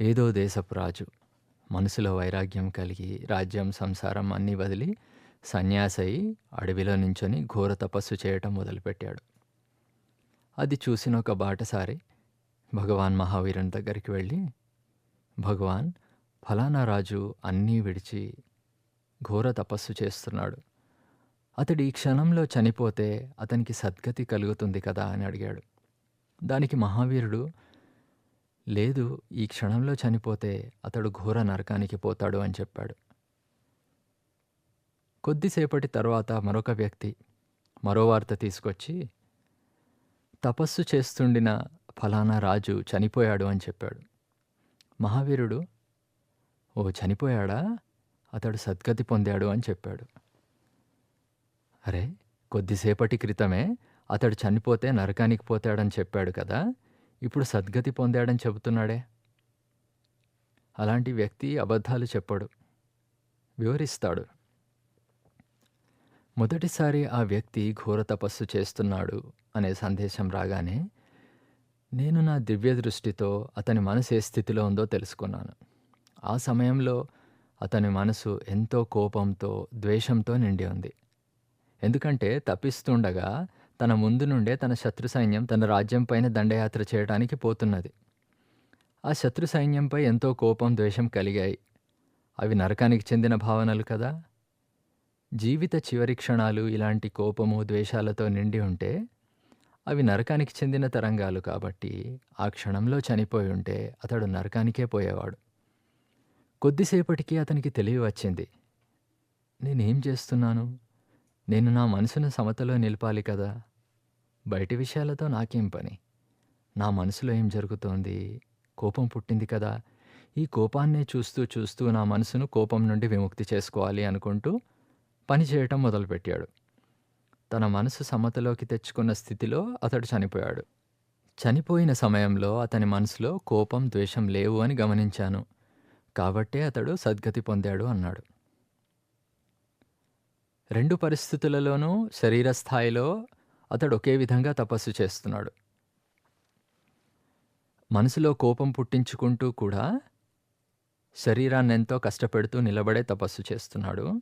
ఏదో దేశపు రాజు మనసులో వైరాగ్యం కలిగి రాజ్యం సంసారం అన్నీ వదిలి సన్యాసయి అడవిలో నించొని ఘోర తపస్సు చేయటం మొదలుపెట్టాడు. అది చూసిన ఒక బాటసారి భగవాన్ మహావీరుని దగ్గరికి వెళ్ళి భగవాన్ ఫలానా రాజు అన్నీ విడిచి ఘోర తపస్సు చేస్తున్నాడు. అతడు ఈ క్షణంలో చనిపోతే అతనికి సద్గతి కలుగుతుంది కదా అని అడిగాడు. దానికి మహావీరుడు లేదు ఈ క్షణంలో చనిపోతే అతడు ఘోర నరకానికి పోతాడు అని చెప్పాడు. కొద్దిసేపటి తర్వాత మరొక వ్యక్తి మరో వార్త తీసుకొచ్చి తపస్సు చేస్తుండిన ఫలానా రాజు చనిపోయాడు అని చెప్పాడు. మహావీరుడు ఓ చనిపోయాడా? అతడు సద్గతి పొందాడు అని చెప్పాడు. అరే కొద్దిసేపటి క్రితమే అతడు చనిపోతే నరకానికి పోతాడని చెప్పాడు కదా! ఇప్పుడు సద్గతి పొందాడని చెబుతున్నాడే? అలాంటి వ్యక్తి అబద్ధాలు చెప్పడు. వివరిస్తాడు. మొదటిసారి ఆ వ్యక్తి ఘోర తపస్సు చేస్తున్నాడు అనే సందేశం రాగానే నేను నా దివ్య దృష్టితో అతని మనసు ఏ స్థితిలో ఉందో తెలుసుకున్నాను. ఆ సమయంలో అతని మనసు ఎంతో కోపంతో ద్వేషంతో నిండి ఉంది. ఎందుకంటే తప్పిస్తుండగా తన ముందు నుండే తన శత్రు సైన్యం తన రాజ్యం పైన దండయాత్ర చేయడానికి పోతున్నది. ఆ శత్రు సైన్యంపై ఎంతో కోపం ద్వేషం కలిగాయి. అవి నరకానికి చెందిన భావనలు కదా? జీవిత చివరి క్షణాలు ఇలాంటి కోపము ద్వేషాలతో నిండి ఉంటే అవి నరకానికి చెందిన తరంగాలు కాబట్టి ఆ క్షణంలో చనిపోయి ఉంటే అతడు నరకానికే పోయేవాడు. కొద్దిసేపటికి అతనికి తెలివి వచ్చింది. నేనేం చేస్తున్నాను? నేను నా మనసును సమతలో నిలపాలి కదా. బయటి విషయాలతో నాకేం పని? నా మనసులో ఏం జరుగుతోంది? కోపం పుట్టింది కదా. ఈ కోపాన్నే చూస్తూ చూస్తూ నా మనసును కోపం నుండి విముక్తి చేసుకోవాలి అనుకుంటూ పని చేయటం మొదలుపెట్టాడు. తన మనసు సమతలోకి తెచ్చుకున్న స్థితిలో అతడు చనిపోయాడు. చనిపోయిన సమయంలో అతని మనసులో కోపం ద్వేషం లేవు అని గమనించాను. కాబట్టే అతడు సద్గతి పొందాడు అన్నాడు. రెండు పరిస్థితులలోనూ శరీర స్థాయిలో అతడు ఒకే విధంగా తపస్సు చేస్తున్నాడు. మనసులో కోపం పుట్టించుకుంటూ కూడా శరీరాన్ని ఎంతో కష్టపెడుతూ నిలబడే తపస్సు చేస్తున్నాడు.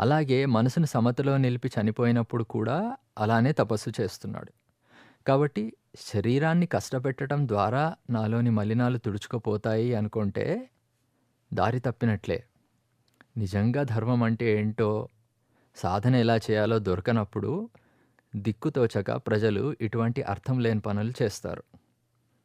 అలాగే మనసును సమతలో నిలిపి చనిపోయినప్పుడు కూడా అలానే తపస్సు చేస్తున్నాడు. కాబట్టి శరీరాన్ని కష్టపెట్టడం ద్వారా నాలోని మలినాలు తుడుచుకుపోతాయి అనుకుంటే దారి తప్పినట్లే. నిజంగా ధర్మం అంటే ఏంటో సాధన ఎలా చేయాలో దొరకనప్పుడు దిక్కుతోచక ప్రజలు ఇటువంటి అర్థం లేని పనులు చేస్తారు.